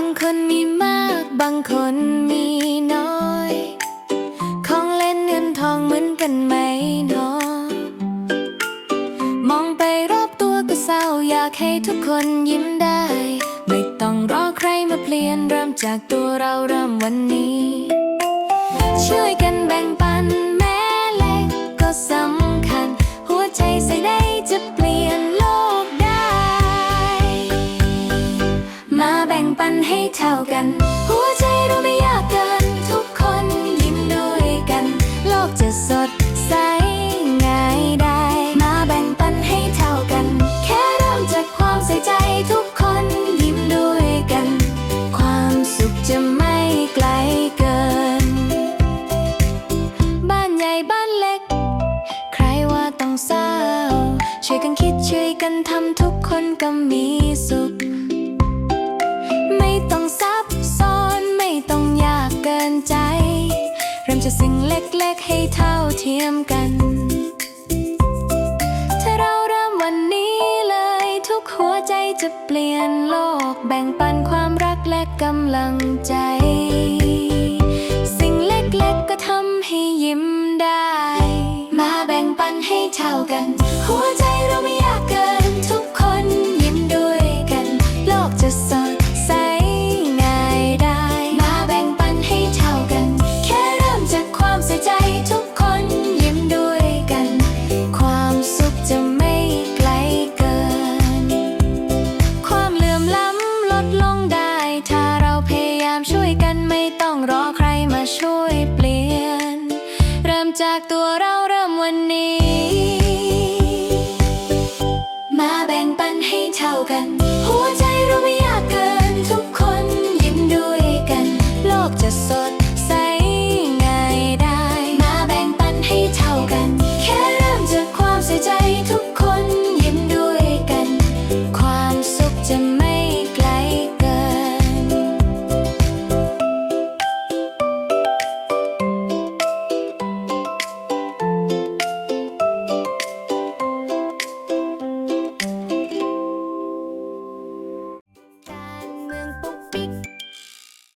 างคนมีมาก บางคนมีน้อย ของเล่นเงินทองเหมือนกันไหมเนอะมองไปรอบตัวก็เศร้าอยากให้ทุกคนยิ้มได้ ไม่ต้องรอใครมาเปลี่ยนเริ่มจากตัวเราเริ่มวันนี้ ช่วย เท่ากัน หัวใจเราไม่ยากเกิน ทุกคนยิ้มด้วยกัน โลกจะสดใสง่ายได้ มาแบ่งปันให้เท่ากัน แค่เริ่มจากความใส่ใจทุกคนยิ้มด้วยกัน ความสุขจะไม่ไกลเกิน บ้านใหญ่บ้านเล็ก ใครว่าต้องเศร้า ช่วยกันคิดช่วยกันทำทุกคนก็มี จากสิ่งเล็กๆให้เท่าเทียมกัน ถ้าเราเริ่มวันนี้เลย ทุกหัวใจจะเปลี่ยนโลก แบ่งปันความรักและกำลังใจ สิ่งเล็กๆก็ทำให้ยิ้มได้ มาแบ่งปันให้เท่ากัน หัวใจเราาช่วยเปลี่ยน เริ่มจากตัวเราเริ่มวันนี้ มาแบ่งปันให้เท่ากัน